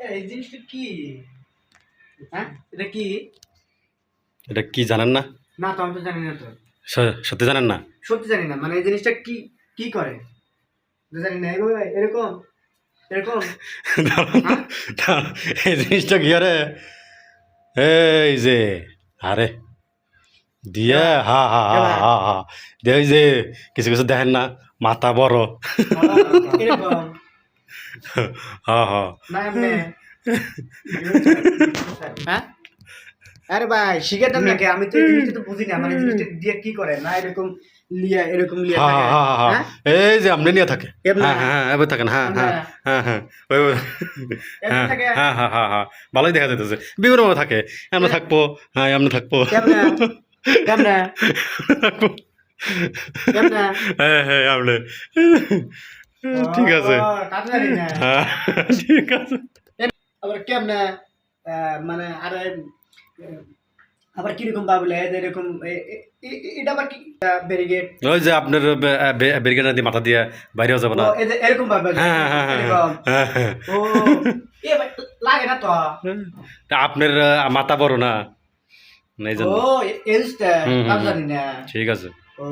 এই জিনিসটা কি? হ্যাঁ? এটা কি? এটা কি জানেন না? না তো আমি তো জানি না তো। সত্যি জানেন না? সত্যি জানি না। মানে এই জিনিসটা কি কি করে? জানি না। এরকম? হ্যাঁ? এই জিনিসটা কি আরে? এই যে আরে। দিয়ে হা হা হা হা হা। দিয়ে যে কিছু কিছু দেখেন না। মাথা বড়। এরকম না এমনি। হ্যাঁ? আরে ভাই শিখাতাম নাকি? আমি তো জিনিসটা তো বুঝি না মানে জিনিসটা দিয়ে কি করে? না এরকম লিয়া এরকম লিয়া থাকে। হ্যাঁ? এই যে নিয়ে থাকে। হ্যাঁ হ্যাঁ এবার থাকেন। হ্যাঁ হ্যাঁ হ্যাঁ হ্যাঁ। হ্যাঁ হ্যাঁ ভালোই দেখা যাইতেছে। বিভিন্ন ভাবে থাকে। এমনি থাকব। হ্যাঁ এমনি থাকব। কেমনে কেমনে থাকব। হ্যাঁ হ্যাঁ ঠিক আছে। না। হ্যাঁ ঠিক আছে। আবার কেমনে মানে আর আবার কীরকম ভাবলে এরকম এটা আবার কি ব্যারিগেড ওই যে আপনার ব্যারিকেড দিয়ে মাথা দিয়ে বাইরেও যাবে না? এরকম ভাবে হ্যাঁ হ্যাঁ ও লাগে না তো। আপনার মাথা বড় না? ও। জানি না। ঠিক আছে। ও